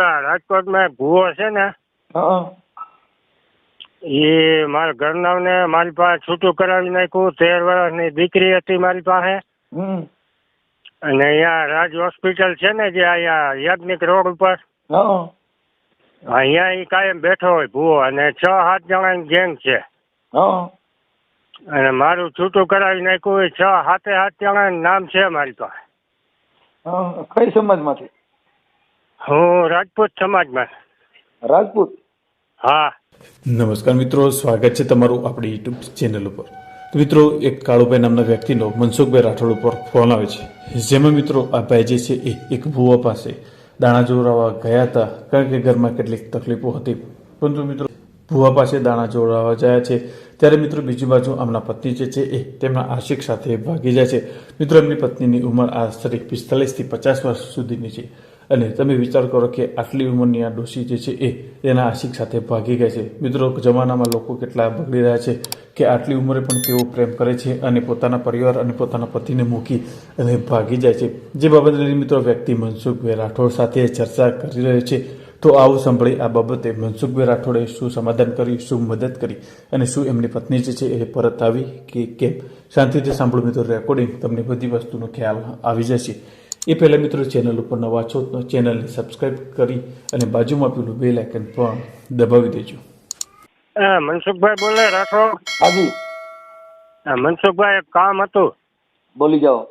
ઓલા રાજકોટમાં એક ભૂવો છે ને એ મારા ઘરનાને મારી પાસે છૂટું કરાવી નાખ્યું તેર વર્ષની દીકરી હતી મારી પાસે. અને અહીંયા રાજ હોસ્પિટલ છે ને જે અહીંયા યાજ્ઞિક રોડ ઉપર. અહીંયા એ કાયમ બેઠો હોય ભૂવો અને છ સાત જણાની ગેંગ છે. હા. અને મારું છૂટું કરાવી નાખ્યું એ છ સાતે સાત જણાનું નામ છે મારી પાસે. કઈ સમાજમાંથી? હું રાજપૂત સમાજમાં. રાજપૂત? હા. નમસ્કાર મિત્રો સ્વાગત છે તમારું આપણી યુટ્યુબ ચેનલ ઉપર. તો મિત્રો એક કાળુભાઈ નામના વ્યક્તિનો મનસુખભાઈ રાઠોડ ઉપર ફોન આવે છે. જેમાં મિત્રો આ ભાઈ જે છે એ એક ભૂવા પાસે દાણા જોડાવા ગયા હતા. કારણ કે ઘરમાં કેટલીક તકલીફો હતી. પરંતુ મિત્રો ભૂવા પાસે દાણા જોડાવા જાય છે. ત્યારે મિત્રો બીજી બાજુ આમના પત્ની જે છે એ તેમના આશિક સાથે ભાગી જાય છે. મિત્રો એમની પત્નીની ઉંમર આશરે પિસ્તાલીસથી પચાસ વર્ષ સુધીની છે. અને તમે વિચાર કરો કે આટલી ઉંમરની આ ડોશી જે છે એ એના આશિક સાથે ભાગી ગયા છે. મિત્રો, જમાનામાં લોકો કેટલા બગડી રહ્યા છે કે આટલી ઉંમરે પણ તેઓ પ્રેમ કરે છે અને પોતાના પરિવાર અને પોતાના પતિને મૂકી અને ભાગી જાય છે. જે બાબતે મિત્રો, વ્યક્તિ મનસુખભાઈ રાઠોડ સાથે ચર્ચા કરી રહ્યો છે. તો આવું સાંભળી આ બાબતે મનસુખભાઈ રાઠોડે શું સમાધાન કર્યું શું મદદ કરી અને શું એમની પત્ની જે છે એ પરત આવી કે કેમ? શાંતિથી સાંભળો મિત્રો રેકોર્ડિંગ તમને બધી વસ્તુનો ખ્યાલ આવી જશે. એ પહેલાં મિત્રો ચેનલ ઉપર નવા છો તો ચેનલને સબસ્ક્રાઇબ કરી અને બાજુમાં પેલું બેલ આઇકન પણ દબાવી દેજો. હા મનસુખભાઈ બોલે રાઠોડ? હાજી. મનસુખભાઈ એક કામ હતું. બોલી જાઓ.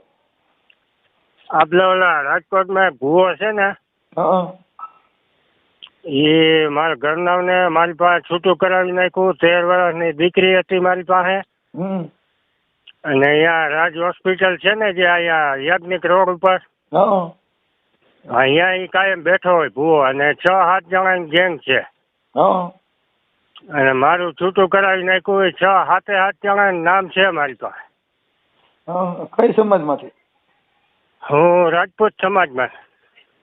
આપણે ઓલા રાજકોટમાં ભૂવો છે ને હા. એ મારા ઘરનાને મારી પાસે છૂટું કરાવી નાખ્યું. તેર વર્ષની દીકરી હતી મારી પાસે. અને અહીંયા રાજ હોસ્પિટલ છે ને જે અહીંયા યાજ્ઞિક રોડ ઉપર. હા. અહીંયા એ કાયમ બેઠો હોય ભૂવો અને છ સાત જણાની ગેંગ છે. હા. અને મારું છૂટું કરાવી નાખ્યું એ છ સાતે સાત જણાનું નામ છે મારી પાસે. હા કઈ સમાજમાંથી? હું રાજપૂત સમાજમાં.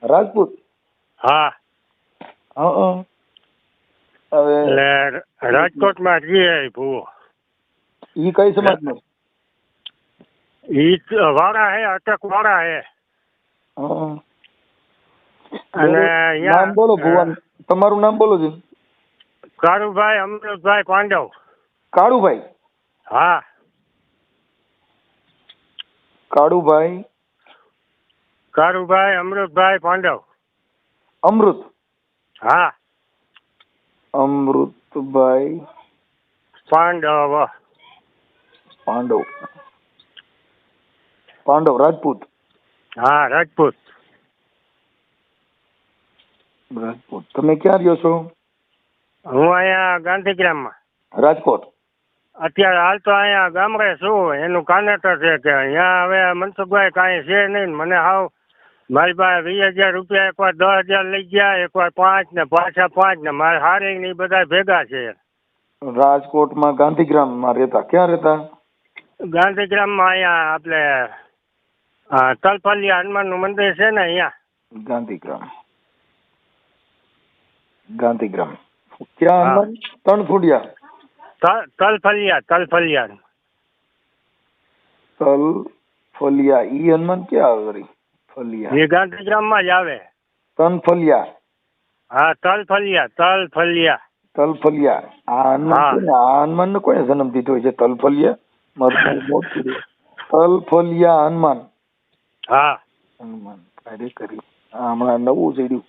રાજપૂત? હા. હવે રાજકોટમાં રહીએ એ ભૂવો ઈ કઈ સમાજનો? ઈ વાળા હે અટક વાળા હે. અને નામ બોલો ભુવન. તમારું નામ બોલો જી કારુભાઈ અમૃતભાઈ પાંડવ. કાળુભાઈ? હા. કાળુભાઈ? કારુભાઈ અમૃતભાઈ પાંડવ. અમૃત. હા. અમૃતભાઈ પાંડવ. પાંડવ. પાંડવ રાજપૂત? હા રાજપૂત. રાજપૂત. તમે ક્યાં રહ્યો છો? હું અહીંયા ગાંધીગ્રામમાં. રાજકોટ. અત્યારે હાલ તો અહીંયા ગામડે છું. એનું કાનેટર છે કે અહીંયા. હવે મનસુખભાઈ કાંઈ છે નહીં. મને હાવ મારી પાસે વીસ હજાર રૂપિયા એકવાર દસ હજાર લઈ ગયા એકવાર પાંચ ને પાછા પાંચ ને મારે હારે ને બધા ભેગા છે. રાજકોટમાં ગાંધીગ્રામમાં રહેતા ક્યાં રહેતા? ગાંધીગ્રામમાં અહીંયા આપણે હા, તલફલિયા હનુમાનનું મંદિર છે ને અહીંયા. ગાંધીગ્રામ. ગાંધીગ્રામ. ક્યાં હનુમાન? ત્રણ ફૂડિયા. તલ- તલફલિયા તલફલિયા તલ ફલિયા ઈ હનુમાન ક્યાં આવે ફલિયા. એ ગાંધીગ્રામમાં જ આવે. તન ફલિયા. હા તલફલિયા તલફલિયા તલફલિયા આ હનુમાન. કોને આ હનુમાન ને કોને જન્મ દીધો છે? તલફલિયા મારું મોટું તલફલિયા હનુમાન. હા. હનુમાન. અરે કરી. હમણાં નવું ચડ્યું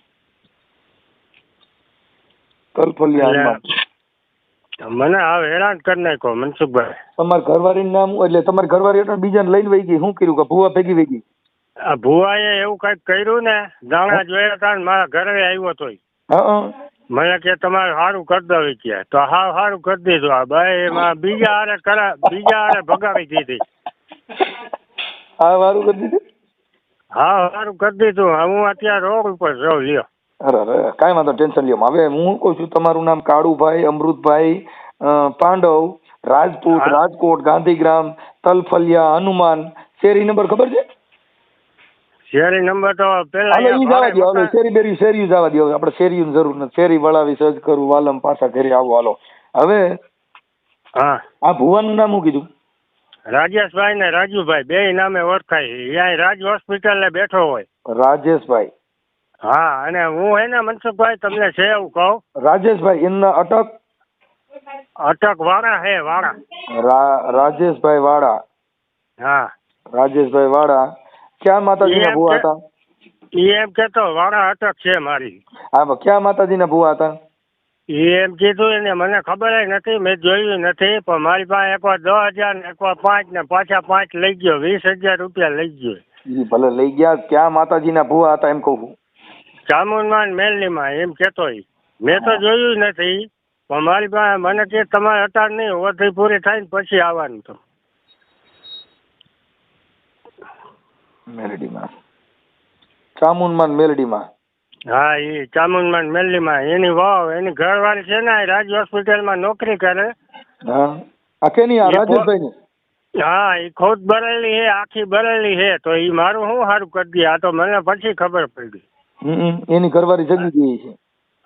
તલફલિયા હનુમાન. મને આ હેરાન કરી નાખ્યો મનસુખભાઈ. તમારા ઘરવાળી નામ એટલે તમારી ઘરવાળી એટલે બીજાને લઈને વહી ગઈ. શું કર્યું? કે ભૂવા ભેગી વહી ગઈ? આ ભુવાએ એવું કંઈક કર્યું ને દાણા જોયા હતા ને મારા ઘરે આવ્યો તો. મને કે તમારે સારું કરી દઉં કે. તો હા સારું કરી દીધું આ ભાઈ એમાં બીજા હારે કરા બીજા હારે ભગાવી દીધી. હા સારું કરી દીધું? હા સારું કરી દીધું. હું અત્યારે રોગ ઉપર છું લ્યો. અરે કાંઈ વાંધો ટેન્શન લ્યો. હવે હું કહું છું તમારું નામ કાળુભાઈ અમૃતભાઈ પાંડવ રાજપૂત રાજકોટ ગાંધીગ્રામ તલફલિયા હનુમાન. શેરી નંબર ખબર છે? શેરી નંબર તો પેલા હાલો ઈ જવા દો હવે શેરી બેરી શેરી જવા દો આપણે શેરીની જરૂર નથી. શેરી વળાવી સજ કરું વાલમ પાછા ઘરે આવો હાલો. હવે હા. આ ભુવાનું નામ શું કીધું? રાજેશભાઈ ને રાજુભાઈ બે નામે ઓળખાય. અહીંયા રાજ હોસ્પિટલ ને બેઠો હોય. રાજેશભાઈ. હા અને હું હે ને મનસુખભાઈ તમને છે એવું કહું? રાજેશભાઈ એમના અટક? અટક વાળા હે વાળા. રાજેશભાઈ વાળા. હા. રાજેશભાઈ વાળા. ક્યાં માતાજીના ભુવા હતા? એ એમ કેતો વાળા અટક છે મારી. હા ક્યાં માતાજીના ભુવા હતા? એ એમ કીધું એને મને ખબર નથી મેં જોયું નથી પણ મારી પાસે એકવાર દસ હજાર ને એકવાર પાંચ ને પાછા પાંચ લઈ ગયો વીસ હજાર રૂપિયા લઈ ગયો. ભલે લઈ ગયા ક્યાં માતાજીના ભુવા હતા એમ કહું ચામુંડમાં મેલનીમાં એમ કેતો મેં તો જોયું નથી પણ મારી પાસે મને કે તમારે અટાર નહીં ઓછી પૂરી થાય ને પછી આવવાનું તો. મેલડીમાં. ચામુંડમાં મેલડીમાં. હા એ ચામુંડમાં મેલનીમાં એની વાવ એની ઘરવાળી છે ને રાજ હોસ્પિટલમાં નોકરી કરે. હા. આ કેની આ એ રાજેશભાઈ ની હા એ ખોદ ભરેલી હે આખી ભરેલી હે. તો એ મારું શું સારું કરી દે? આ તો મને પછી ખબર પડી. એની ઘરવાળી જગી ગઈ છે.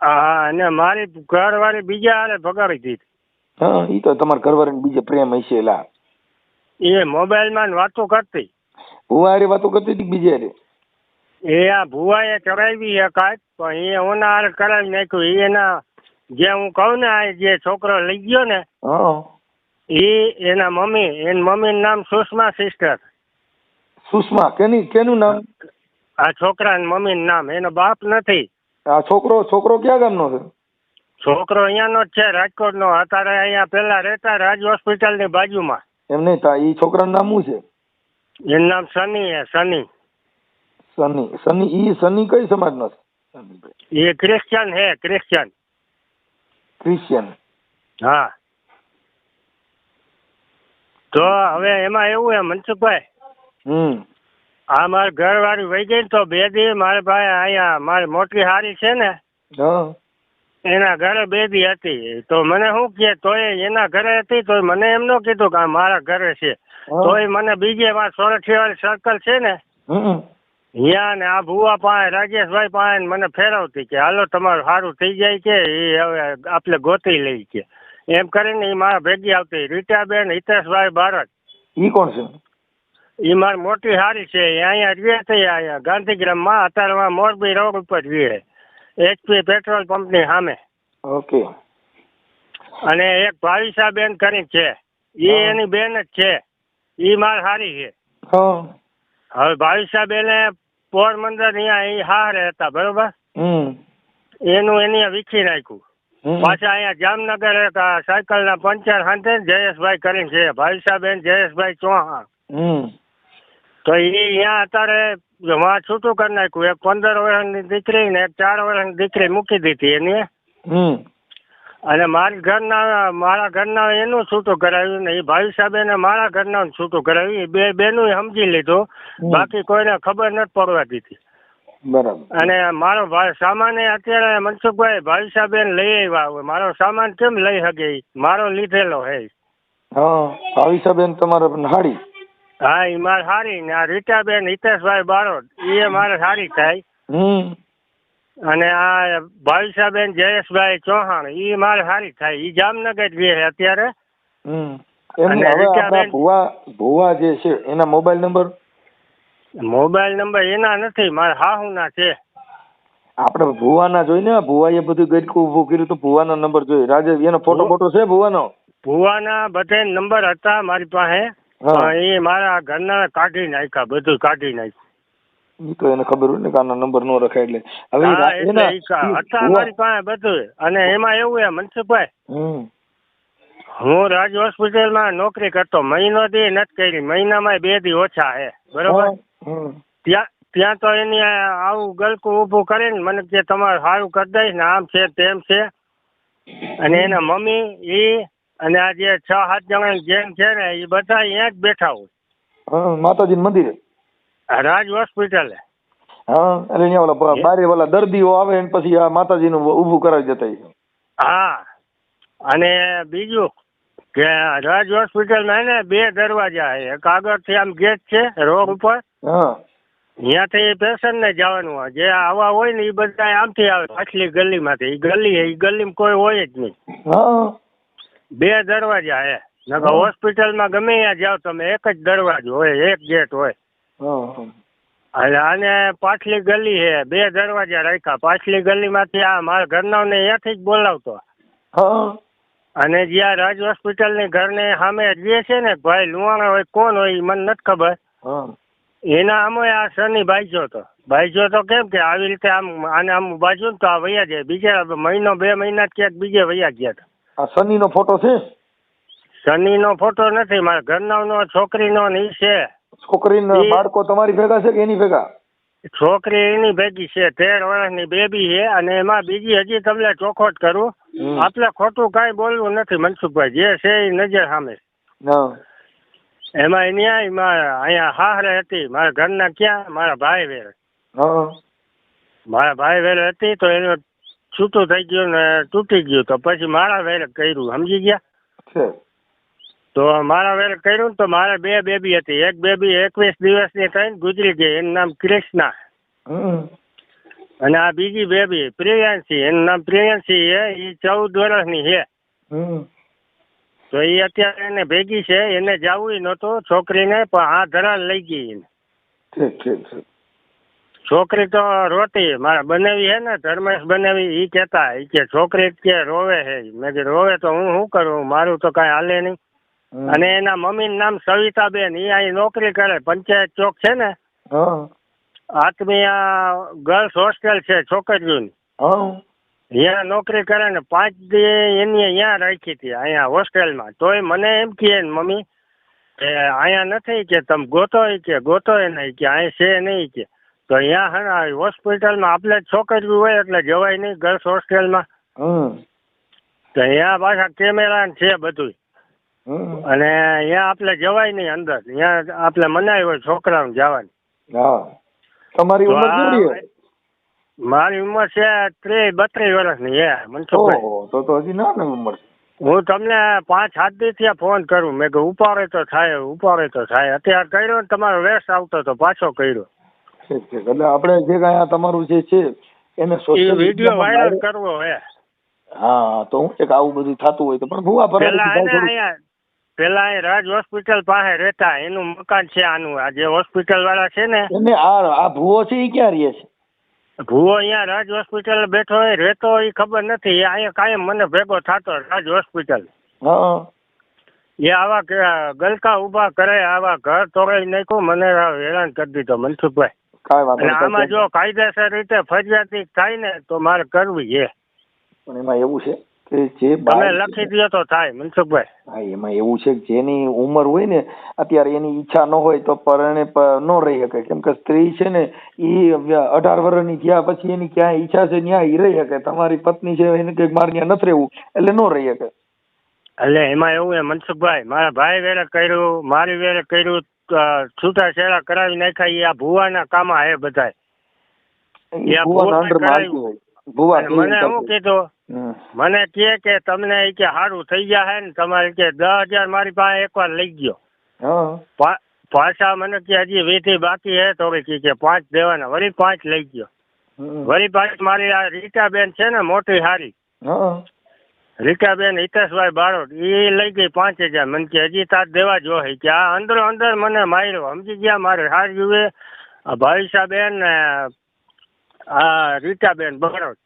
હા અને મારી ઘરવાળી બીજા હારે ભગાડી દીધી. હા એ તો તમારા ઘરવાળી બીજે પ્રેમ હશે લા. એ મોબાઈલમાં વાતો કરતી. ભુવા હારે વાતો કરતી હતી બીજે હારે? એ આ ભુવાએ હે કાંઈક પણ એ ઓના હારે કરાવી નાખ્યું. એના જે હું કહું ને આ જે છોકરો લઈ ગયો ને હા. એ એના મમ્મી એની મમ્મીનું નામ સુષ્મા સિસ્ટર. સુષ્મા કેની કેનું નામ? આ છોકરા મમ્મીનું નામ. એનો બાપ નથી. આ છોકરો છોકરો ક્યાં ગામનો છે? છોકરો અહીંયાનો જ છે રાજકોટનો. અત્યારે અહીંયા પેલા રહેતા રાજ હોસ્પિટલની બાજુમાં. એમ નહીં તા એ છોકરાનું નામ શું છે? એનું નામ સની હે સની. સની. સની ઈ સની કઈ સમાજનો છે? એ ક્રિશ્ચિયન હે ક્રિશ્ચિયન. ક્રિશ્ચિયન. હા. તો હવે એમાં એવું હે મનસુખભાઈ. હમ. આ મારે ઘરવાળી વહી ગઈ તો બે દી મારે ભાઈ અહીંયા મારી મોટી હારી છે ને હા. એના ઘરે બેબી હતી. તો મને શું કે તોય એના ઘરે હતી તોય મને એમ ન કીધું કે આ મારા ઘરે છે. તોય મને બીજે વાર સોરઠી સર્કલ છે ને ત્યાં ને આ ભુવા પાસે રાજેશભાઈ પાસે મને ફેરવતી કે હાલો તમારું સારું થઈ જાય કે એ હવે આપણે ગોતી લઈ કે. એમ કરીને એ મારા ભેગી આવતી. રીટાબેન હિતેશભાઈ ભારત ઈ કોણ છે? એ મારી મોટી હારી છે. અહીંયા રહે થઈ અહીંયા ગાંધીગ્રામમાં. અત્યારે મોરબી રોડ ઉપર રહે. એચપી પેટ્રોલ પંપની સામે. ઓકે અને એક ભાવિશા બેન કરી છે. એ એની બેન જ છે. એ માર સારી છે. હવે ભાવિશા બેન પોરબંદર અહીંયા એ હારે હતા બરોબર? એનું એની વીખી નાખ્યું. પાછા અહીંયા જામનગર એક સાયકલ સાયકલના પંચર ને જયેશભાઈ કરીને છે. ભાવિશા બેન જયેશભાઈ ચૌહાણ. હમ. તો એ અહીંયા અત્યારે વાં છૂટું કરી નાખ્યું. એક પંદર વર્ષની દીકરી ને એક ચાર વર્ષની દીકરી મૂકી દીધી એની. હમ. અને મારી ઘરના મારા ઘરના એનું છૂટું કરાવ્યું ને એ ભાઈ સાહેબે મારા ઘરના છૂટું કરાવ્યું. એ બે બેનું સમજી લીધું. બાકી કોઈને ખબર નથી પડવા દીધી. બરાબર. અને મારો ભાઈ સામાન એ અત્યારે મનસુખભાઈ ભાઈ સાહેબે લઈ આવ્યા હોય. મારો સામાન કેમ લઈ શકે? મારો લીધેલો હે હા ભાઈ સાહેબ તમારો નાડી હા એ મારે સારી ને આ રીટાબેન હિતેશભાઈ બારોટ એ મારે સારી થાય. હમ. અને આ ભાવિસાબેન જયેશભાઈ ચૌહાણ એ મારે સારી થાય. એ જામનગર રહે છે અત્યારે. હમ. અને રીટાબેન- ભુવા ભુવા જે છે એના મોબાઈલ નંબર? મોબાઈલ નંબર એના નથી મારા હાહુના છે. આપણે ભુવાના જોઈને ભુવાએ બધું ગરકું ઊભું કર્યું તો ભુવાના નંબર જોઈ. રાજેશ એનો ફોટો ફોટો છે ભુવાનો? ભુવાના બધે નંબર હતા મારી પાસે. એ મારા ઘરના કાઢી નાખ્યા બધું કાઢી નાખ્યું. તો એને ખબર હોય ને કે આના નંબર નો રખાય એટલે. હવે હતા મારી પાસે બધું. અને એમાં એવું એ મનસુખભાઈ. હું રાજ હોસ્પિટલમાં નોકરી કરતો. મહિનો દી નથી કરી. મહિનામાં બે દી ઓછા હે. બરોબર? ત્યાં ત્યાં તો એની આવું ગલકું ઊભું કરીને મને કે તમારે સારું કરી દઈશ ને આમ છે તેમ છે. અને એના મમ્મી એ અને આ જે છ સાત જણા જેમ છે ને એ બધા અહીંયા જ બેઠા હોય. હા માતાજી મંદિરે? રાજ હોસ્પિટલે. હા એટલે અહીંયા ઓલા બારે ઓલા દર્દીઓ આવે ને પછી આ માતાજીનું ઊભું કરાવી દેતા. હા. અને બીજું કે રાજ હોસ્પિટલ ના ને બે દરવાજા છે. એક આગળથી આમ ગેટ છે રોડ ઉપર. હા. ત્યાંથી પેશન્ટને જવાનું હોય. જે આવા હોય ને એ બધા આમથી આવે પાછલી ગલીમાંથી. એ ગલી એ ગલીમાં કોઈ હોય જ નહીં. હા. બે દરવાજા હે. નકર. હોસ્પિટલમાં ગમે ત્યાં જાઓ તમે એક જ દરવાજો હોય એક ગેટ હોય. અને આને પાછલી ગલી હે બે દરવાજા રાખ્યા. પાછલી ગલીમાંથી આ મારા ઘરનાને અહીંયાથી જ બોલાવતો. અને જ્યાં રાજ હોસ્પિટલની ઘરની સામે જે છે ને ભાઈ લુવાણા હોય કોણ હોય એ મને નથી ખબર. હા. એના આમ આ શનિ ભાઈજો તો ભાઈજો તો કેમ કે આવી રીતે આમ આને આમ બાજુ ને તો આ વૈયા જાય. બીજા મહિનો બે મહિના ક્યાંક બીજે વૈયા ગયા હતા. આ સનીનો ફોટો છે? સનીનો ફોટો નથી મારા ઘરનાનો છોકરીનો ને ઈ છે. છોકરીના બાળકો તમારી ભેગા છે કે એની ભેગા? છોકરી એની ભેગી છે તેર વર્ષની બેબી છે અને એમાં બીજી હજી તમને ચોખોટ કરું. આપણે ખોટું કાંઈ બોલવું નથી મનસુખભાઈ જે છે એ નજર સામે. એમાં એની અહીંયા હાહરે હતી મારા ઘરના ક્યાં? મારા ભાઈ વેર. હા. મારા ભાઈ વેર હતી તો એનું છૂટું થઈ ગયો ને તૂટી ગયું તો પછી મારા વેરે કર્યું સમજી ગયા? તો મારા વેરે કર્યું તો મારે બે બેબી હતી. એક બેબી એકવીસ દિવસની થઈને ગુજરી ગઈ. એનું નામ ક્રિષ્ના. અને આ બીજી બેબી પ્રિયાંશી. એનું નામ પ્રિયાંશી છે. એ ચૌદ વર્ષની છે. તો એ અત્યારે એને ભેગી છે. એને જવું નહોતું છોકરીને પણ આ ધરા લઈ ગઈ ઠીક ઠીક ઠીક. છોકરી તો રોતી મારે બનાવી હે ને ધર્મેશ બનાવી ઈ કહેતા ઈ કે છોકરી કે રોવે હે. મેં કીધું રોવે તો હું શું કરું? મારું તો કાંઈ હાલે નહીં. અને એના મમ્મીનું નામ સવિતાબેન ઈ અહીં નોકરી કરે પંચાયત ચોક છે ને. આત્મીયા ગર્લ્સ હોસ્ટેલ છે છોકરીઓની. અહીંયા નોકરી કરે ને પાંચ દી એની અહીંયા રાખી હતી અહીંયા હોસ્ટેલમાં. તોય મને એમ કહે ને મમ્મી કે અહીંયા નથી કે તમે ગોતો કે ગોતો નહીં કે અહીં છે નહીં કે. તો અહીંયા હે ને હોસ્પિટલમાં આપણે જ છોકરી હોય એટલે જવાય નહીં ગર્લ્સ હોસ્ટેલમાં તો અહીંયા પાછા કેમેરા છે બધું અને અહીંયા આપણે જવાય નહીં અંદર. અહીંયા આપણે મનાય હોય છોકરાઓને જવાની. તમારી ઉંમર કેટલી મારી ઉંમર છે ત્રીસ બત્રીસ વર્ષની હે મનસુખભાઈ. તો તો હજી નાની ઉંમર હું તમને પાંચ સાત ત્યાં ફોન કરું. મેં કે ઉપાડે તો થાય ઉપાડે તો થાય. અત્યારે કર્યો ને તમારો વેસ્ટ આવતો તો પાછો કર્યો. ઠીક ઠીક એટલે આપણે જે કાંઈ આ તમારું જે છે એને સોશિયલ વીડિયો વાયરલ કરવો હે. હા તો હું છે કે આવું બધું થતું હોય તો પણ ભૂવા પર પેલા એ રાજ હોસ્પિટલ પાસે રહેતા એનું મકાન છે આનું આ જે હોસ્પિટલ વાળા છે ને એને આ આ ભૂવો છે એ ક્યાં રહે છે? ભૂવો અહીંયા રાજ હોસ્પિટલ બેઠો હોય રહેતો એ ખબર નથી એ અહીંયા કાયમ મને ભેગો થતો રાજ હોસ્પિટલ હા. એ આવા ગલકા ઊભા કરે આવા ઘર તોડાઈ નાખ્યું મને હેરાન કરી દીધો મનસુખભાઈ. કાંઈ વાંધો અને આમાં જો કાયદેસર રીતે ફરિયાદી થાય ને તો મારે કરવી છે. પણ એમાં એવું છે કે જે તમે બાળ- લખી દો તો થાય મનસુખભાઈ. હા એમાં એવું છે કે જેની ઉંમર હોય ને અત્યારે એની ઈચ્છા ન હોય તો પરણે પ- ન રહી શકે. કેમ કે સ્ત્રી છે ને એ અઢાર વર્ષની થયા પછી એની ક્યાંય ઈચ્છા છે ત્યાં ઈ રહી શકે. તમારી પત્ની છે એને કંઈક મારે ત્યાં નથી રહેવું એટલે ન રહી શકે. એટલે એમાં એવું એ મનસુખભાઈ મારા ભાઈ વેરે કર્યું મારી વેરે કર્યું છૂટાછેડા કરાવી નાખ્યા આ ભુવાના કામા હે બધાય. કેવી મને શું કીધું મને કહે કે તમને કે સારું થઈ ગયા હે ને તમારે કે દસ હજાર મારી પાસે એકવાર લઈ ગયો. પાછા મને કે હજી વીથી બાકી હે તો કે કે પાંચ દેવાના વળી પાંચ લઈ ગયો. વળી પાંચ મારી આ રીટાબેન છે ને મોટી હારી. રીટાબેન હિતેશભાઈ બારોટ એ લઈ ગઈ પાંચ હજાર. મને કે હજી તાર દેવા જો હે. કે આ અંદર અંદર મને માર્યો. સમજી ગયા મારે હાર્યુએ આ ભાવિશાબેન ને આ રીટાબેન બારોટ.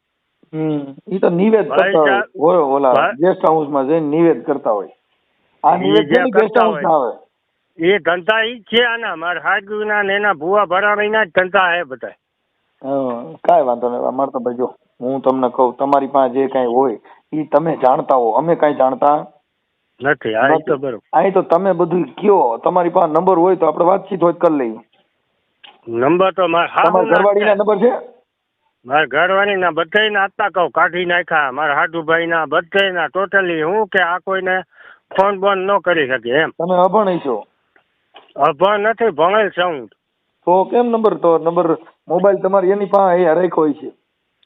હમ એ તો નિવેદ કરતા હોય. હોય ઓલા ગેસ્ટ હાઉસમાં જઈને નિવેદ કરતા હોય. આ નિવેદ જે ગેસ્ટ હાઉસમાં આવે? એ ધંધા ઈ છે આના. મારા ના ને એના ભૂવા ભરાણીના જ ધંધા હે બધા હા, કાંઈ વાંધો નહીં. અમારે તો ભાઈ જો હું તમને કહું તમારી પાસે જે કાંઈ હોય એ તમે જાણતા હો. અમે કાંઈ જાણતા નથી આ તો બરોબર. અહીં તો તમે બધું કયો. તમારી પાસે નંબર હોય તો આપણે વાતચીત હોય કરી લઈએ. નંબર તો મારા ઘરવાળીના નંબર છે? મારા ઘરવાળીના બધાયના હતા કહું કાઢી નાખ્યા. મારા હાડુભાઈના બધાયના ટોટલી હું કે આ કોઈને ફોન બોન ન કરી શકે એમ. તમે અભણ છો અભણ નથી ભણેલ છું. તો કેમ નંબર તો નંબર મોબાઈલ તમારી એની પાસે રાખ્યો હોય છે?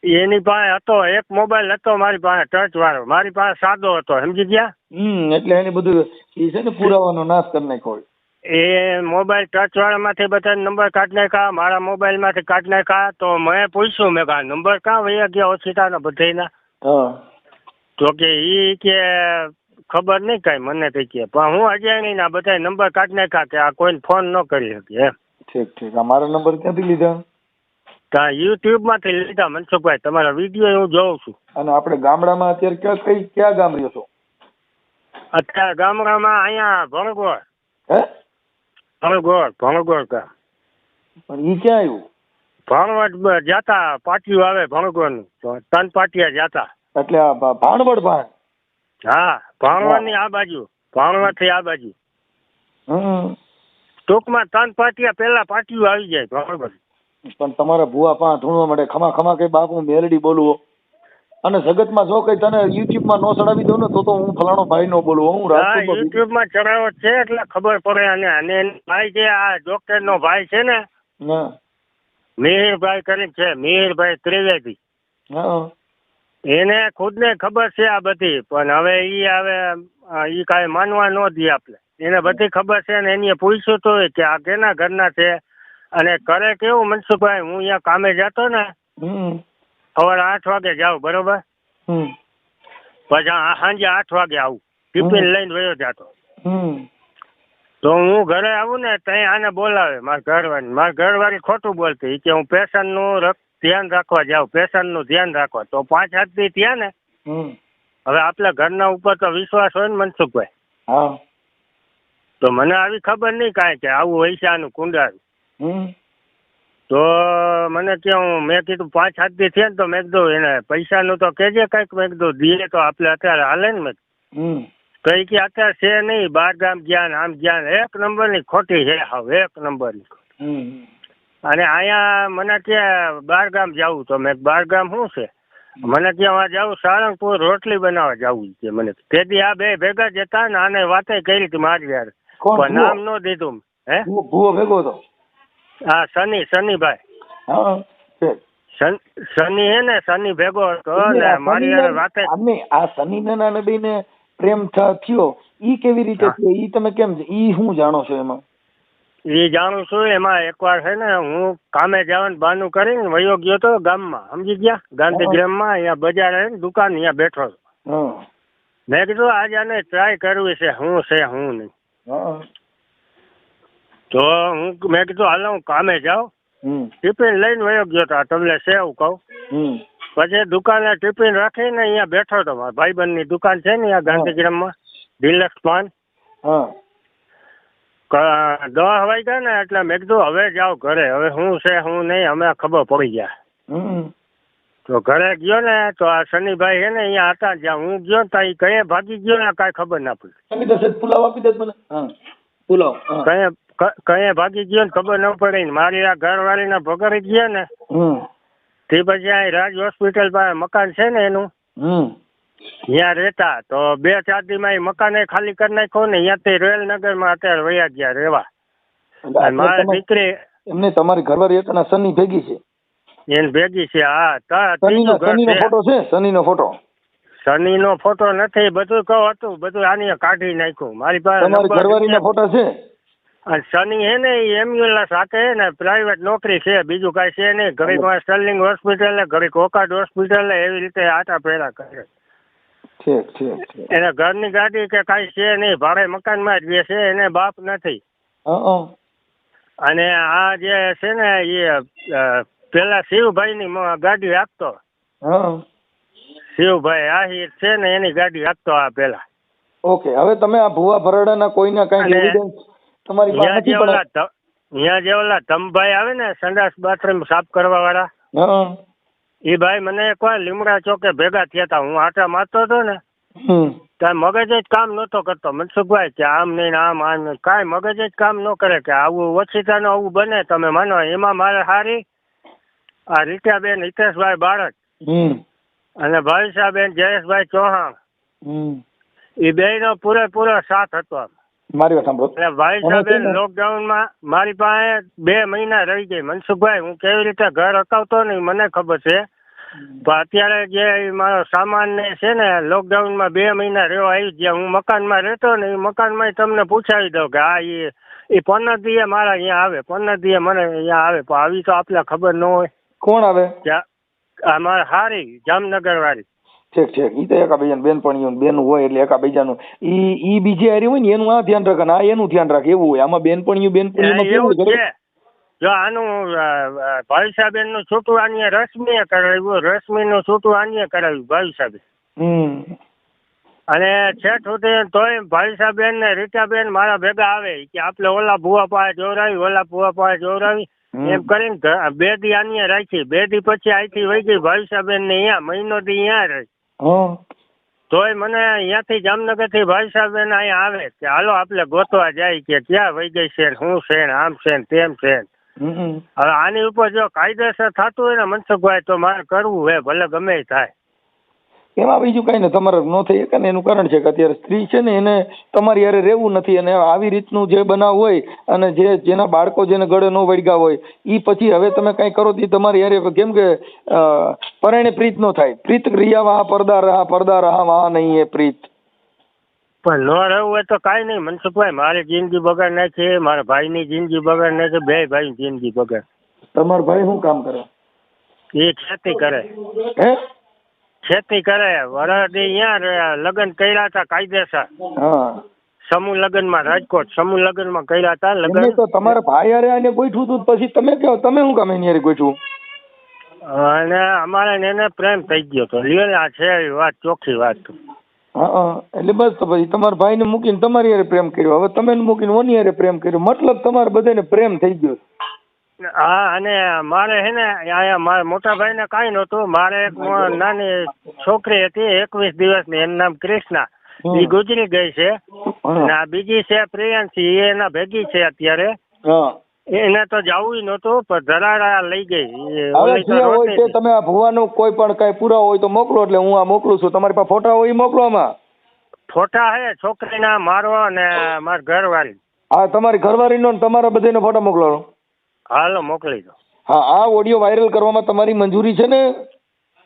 એની પાસે હતો એક મોબાઈલ હતો મારી પાસે ટચ વાળો. મારી પાસે સાદો હતો સમજી ગયા? હમ એટલે એની બધું એ છે ને પુરાવાનો નાશ કરી નાખ્યો એ મોબાઈલ ટચ વાળામાંથી બધા નંબર કાઢી નાખ્યા મારા મોબાઈલમાંથી કાઢી નાખ્યા તો મેં પૂછ્યું મેં કહા નંબર કાં વયા ગયા ઓછીતાના બધાયના? હા. તો કે ઈ કે ખબર નહીં કાંઈ મને થઈ કે. પણ હું અજાણી ના બધા નંબર કાઢી નાખ્યા કે આ કોઈને ફોન ન કરી શકીએ ઠીક ઠીક. આ મારા નંબર ક્યાંથી લીધા? ત્યાં યુટ્યુબમાંથી લીધા મનસુખભાઈ તમારા વીડિયો હું જોઉં છું. અને આપણે ગામડામાં અત્યારે ક્યાં કઈ ક્યાં ગામ રહ્યો છો? અત્યારે ગામડામાં અહીંયા ભણગોળ. હે? ભણગોળ ભણગોળ કા પણ ઈ ક્યાં આવ્યું? ભણવટ જાતા પાટિયું આવે ભણગોળનું તો ત્રણ પાટિયા જાતા એટલે આ ભાણવડ ભાણ? હા ભાણવાની આ બાજુ ભાણવાથી આ બાજુ. હમ. ટૂંકમાં ત્રણ પાટિયા પેલા પાટિયું આવી જાય ભણગોળ. પણ તમારા ભુવા પા ધૂણવા માટે ખમા ખમા કઈ બાપ હું મેલડી બોલું અને જગતમાં જો કઈ તને યુટ્યુબમાં નો ચડાવી દઉં ને તો તો હું ફલાણો ભાઈ નો બોલું હું. યુટ્યુબમાં ચડાવો છે એટલે ખબર પડે અને અને ભાઈ જે આ ડોક્ટર નો ભાઈ છે ને. મિહિરભાઈ કરીને છે મિહિરભાઈ ત્રિવેદી. એને ખુદને ખબર છે આ બધી પણ હવે ઈ હવે ઈ કાંઈ માનવા ન દે આપણે. એને બધી ખબર છે ને એને પૂછ્યું તો કે આ કેના ઘરના છે? અને કરે કેવું મનસુખભાઈ હું અહીંયા કામે જતો ને સવારે આઠ વાગે જાઉં બરોબર? પછી સાંજે આઠ વાગે આવું ટિફિન લઈને વયો જાતો. હમ. તો હું ઘરે આવું ને ત્યાં આને બોલાવે મારા ઘરવાળી મારા ઘરવાળી ખોટું બોલતી કે હું પેશન્ટનું ધ્યાન રાખવા જાઉં પેશન્ટનું ધ્યાન રાખવા. તો પાંચ હાથથી થયા ને હવે આપણા ઘરના ઉપર તો વિશ્વાસ હોય ને મનસુખભાઈ. હા. તો મને આવી ખબર નહીં કાંઈ કે આવું હોય છે આનું કુંડારું. તો મને કે હું મેં કીધું પાંચ હાથથી થયા ને તો મેં કીધું એને પૈસાનું તો કહેજે કંઈક મેં કીધું દીએ તો આપણે અત્યારે હાલે ને મેં. કઈ કે અત્યારે છે નહીં બાર ગામ ગયા ને આમ ગયા ને એક નંબરની ખોટી છે હવે એક નંબરની અને અહીંયા મને કે બાર ગામ જવું તો મેં બાર ગામ શું છે? મને કે આ જાઉં સાળંગપુર રોટલી બનાવવા જવું છે. મને તેથી આ બે ભેગા જતા ને આને વાતે કરી હતી મારી યાર. પણ નામ ન દીધું. હે? ભૂવો ભેગો હતો? હા સની સનીભાઈ હા સની હે ને સની ભેગો હતો ને મારી વાતે અમે આ આમને નાના શનિના નબીને પ્રેમ થયો. ઈ કેવી રીતે થયો? ઈ તમે કેમ ઈ હું જાણો છો એમાં? એ જાણું છું એમાં એકવાર છે ને હું કામે જવાનું બહાનું કરીને વયો ગયો તો ગામમાં. સમજી ગયા? ગાંધીગ્રામમાં અહીંયા બજાર હે ને દુકાન અહીંયા બેઠો છું. મેં કીધું આજે આને ટ્રાય કરવી છે હું છે હું નહીં. હા. તો હું મેં કીધું હાલો હું કામે જાઉં. ટિફિન લઈને વયો ગયો તો તમને સેવ કહું. પછી દુકાને ટિફિન રાખીને અહીંયા બેઠો હતો મારા ભાઈબંધની દુકાન છે ને અહીંયા ગાંધીગ્રામમાં ડિલક્સ પાન હા. ક- દસ વાગ્યા ને એટલે મેં કીધું હવે જાઓ ઘરે હવે શું છે હું નહીં અમે ખબર પડી ગયા. હમ. તો ઘરે ગયો ને તો આ શનિભાઈ છે ને અહીંયા હતા જ્યાં હું ગયો ને ત્યાં ઈ કયે ભાગી ગયો ને કાંઈ ખબર ના પડી. પુલાવ આપી દે મને. હા. પુલાવ કયે કયે ભાગી ગયો ને ખબર ન પડી ને મારી આ ઘરવાળીને ભગાડી ગયા ને તે પછી અહીં રાજ હોસ્પિટલ પાસે મકાન છે ને એનું? ત્યાં રહેતા. તો બે ચાર દીમાં એ મકાને ખાલી કરી નાખ્યો ને ત્યાંથી રેલનગરમાં અત્યારે વયા ગયા રહેવા. મારા દીકરી એમને તમારી ઘરવાળી એકના સની ભેગી છે? એને ભેગી છે હા. સનીનો સનીનો ફોટો છે? સનીનો ફોટો? શનિનો ફોટો નથી બધું કહું હતું. બધું આની કાઢી નાખ્યું. મારી પાસે તમારી ઘરવાળીના છે. છે? શનિ હે ને એ એમ્બ્યુલન્સ સાથે હે ને પ્રાઇવેટ નોકરી છે બીજું કાંઈ છે નહીં. ઘડીકમાં સ્ટર્લિંગ હોસ્પિટલ ને ઘડીક ઓકાડ હોસ્પિટલ ને એવી રીતે આટા ફેરા કરે. ઠીક ઠીક એને ઘરની ગાડી કે કાંઈ છે નહીં ભાડે મકાનમાં જ બેસે છે એને બાપ નથી. અને આ જે છે ને એ પેલા શિવભાઈની ગાડી આપતો. હા. શિવભાઈ આહિર છે ને એની ગાડી આપતો આ પેલા. ઓકે હવે તમે આ ભુવા ભરાડાના કોઈના કઈ એવિડન્સ તમારી પાસે નથી ઓલા અહીંયા જે ઓલા ધમભાઈ આવે ને સંડાસ બાથરૂમ સાફ કરવા વાળા હા. એ ભાઈ મને એકવાર લીમડા ચોકે ભેગા થયા હતા હું આટા મારતો હતો ને ત્યાં મગજ જ કામ નહોતો કરતો. મનસુખભાઈ કે આમ નહીં આમ આમ નહીં. કાંઈ મગજ જ કામ ન કરે કે આવું ઓછીતાનું આવું બને. તમે માનો એમાં મારે હારી આ રીટાબેન હિતેશભાઈ બાળક અને અને ભાવિસાબેન જયેશભાઈ ચૌહાણ. એ બે નો પૂરેપૂરો સાથ હતો આમ. મારી વાત સાંભળો. એટલે ભાઈ સાહેબ લોકડાઉનમાં મારી પાસે બે મહિના રહી ગઈ. મનસુખભાઈ હું કેવી રીતે ઘર અકાવતો ને ઈ મને ખબર છે. પણ અત્યારે જે મારો સામાન ને છે ને લોકડાઉનમાં બે મહિના રહેવા આવી ગયા. હું મકાનમાં રહેતો ને એ મકાનમાં તમને પૂછાવી દઉં કે આ એ એ પન્નદીએ મારા અહીંયા આવે. પન્નદીએ મને અહીંયા આવે. પણ આવી તો આપણે ખબર ન હોય. કોણ આવે? અમારે આ- આ મારે હારી જામનગર વાળી ઠીક ઠીક. એ તો એકાબીજાનું બેનપણીઓ બેનું હોય એટલે એકાબીજાનું. એ એ બીજી હારી હોય ને એનું આ ધ્યાન રાખે ને આ એનું ધ્યાન રાખે એવું હોય. આમાં બેનપણીઓ બેનપણીઓમાં કેવું જ આનું ભાવિસાબેનનું છૂટું આનીએ રશ્મિએ કરાવ્યું રશ્મિ નું છૂટું આની કરાવ્યું ભાવિસાબેન અને છેઠ સુધી તોય ભાવિસાબેન ને રીટાબેન મારા ભેગા આવે. કે આપણે ઓલા ભુવા પાસે જોવરાવી ઓલા ભુવા પાસે જોવરાવી. એમ કરીને બે દી આની રાખી. બે દી પછી અહીંથી વહી ગઈ ભાવિસાબેન ને અહીંયા મહિનો દી અહીંયા રહી. હા. તોય મને અહીંયાથી જામનગરથી ભાવિસાબેન અહીંયા આવે કે હાલો આપણે ગોતવા જાય કે ક્યાં વહી ગઈ છે ને શું છે ને આમ છે ને તેમ છે ને. હવે આની ઉપર જો કાયદેસર થતું હોય ને મનસુખભાઈ તો મારે કરવું હે ભલે ગમે એ થાય. એમાં બીજું કઈ ને તમારે ન થઈ શકે ને એનું કારણ છે કે અત્યારે સ્ત્રી છે ને એને તમારી યારે રહેવું નથી અને આવી રીતનું જે બનાવ હોય અને જે જેના બાળકો જેને ગળે ન વળગ્યા હોય એ પછી હવે તમે કઈ કરો તો તમારી યારે કેમ કે પરણે પ્રીત ન થાય. પ્રીત ક્રિયા વાહ પરદા રહા પરદા રહા વાહ નહીં એ પ્રીત. પણ ન રહેવું હોય તો કાંઈ નહીં. મનસુખભાઈ મારી જિંદગી બગાડ નાખી મારા ભાઈની જિંદગી બગાડ નાખી બે ભાઈની જિંદગી બગાડ. તમારો ભાઈ શું કામ કરે? એ ખેતી કરે. હે? ખેતી કરે વરદી અહીંયા લગ્ન કર્યા હતા કાયદેસર. હા. સમૂહ લગ્નમાં રાજકોટ સમૂહ લગ્નમાં કર્યા હતા લગ્ન તો તમારા ભાઈ હારે આને ગોઠવું તું પછી તમે કહો તમે શું કામ એની હારે ગોઠવું? અને અમારે એને પ્રેમ થઈ ગયો તો લ્યો આ છે વાત ચોખ્ખી વાત હા હા. એટલે બસ તો પછી તમારા ભાઈને મૂકીને તમારી હારે પ્રેમ કર્યો. હવે તમે મૂકીને ઓની હારે પ્રેમ કર્યો. મતલબ તમારે બધાને પ્રેમ થઈ ગયો હા અને મારે હે ને અહીંયા મારા મોટા ભાઈને કાંઈ નહોતું. મારે એક નાની છોકરી હતી એકવીસ દિવસની. એનું નામ ક્રિષ્ના. એ ગુજરી ગઈ છે. અને આ બીજી છે પ્રિયંશી એ એના ભેગી છે અત્યારે. એને તો જવું નહોતું પણ ધરાડા લઈ ગઈ. તમે આ નું કોઈ પણ કઈ પુરાવો હોય તો મોકલો એટલે હું આ મોકલું છું. તમારી પાસે ફોટા હોય એ મોકલો આમાં. ફોટા હે છોકરીના મારો અને મારી ઘરવાળી. હા તમારી ઘરવાળીનો ને તમારા બધાનો ફોટા મોકલો. હાલો મોકલી દો. હા આ ઓડિયો વાયરલ કરવામાં તમારી મંજૂરી છે ને?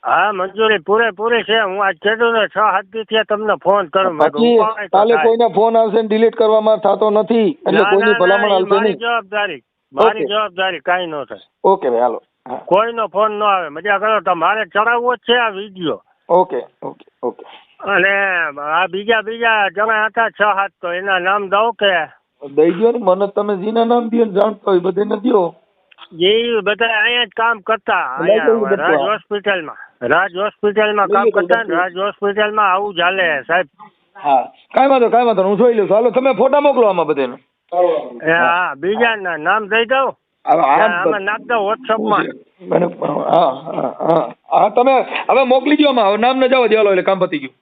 હા મંજૂરી પૂરેપૂરી છે. હું આજ કીધું ને છ સાત દિવસથી તમને ફોન કરું. પછી કાલે કોઈને ફોન આવશે ને ડિલીટ કરવામાં થતો નથી એટલે કોઈની ભલામણ આવશે મારી નહીં. જવાબદારી. મારી. જવાબદારી કાંઈ ન થાય. ઓકે ભાઈ હાલો. કોઈનો ફોન ન આવે. મજા કરો તમારે ચડાવવો જ છે આ વીડિયો ઓકે ઓકે ઓકે અને આ બીજા બીજા જણા હતા છ સાત તો એના નામ દઉં કે દઈ દો ને મને તમે જેના નામ દો ને જાણતા હોય બધાને દો જે બધા અહીંયા જ કામ કરતા રાજ હોસ્પિટલમાં. રાજ હોસ્પિટલમાં કામ કરતા ને રાજ હોસ્પિટલમાં આવું ચાલે સાહેબ. હા. કાંઈ વાંધો કાંઈ વાંધો હું જોઈ લઉં હાલો તમે ફોટા મોકલો આમાં બધાને. હા બીજા નામ દઈ દઉં? તમે હવે મોકલી દો આમાં. નામ ન જવા દેવાલો એટલે કામ પતી ગયું.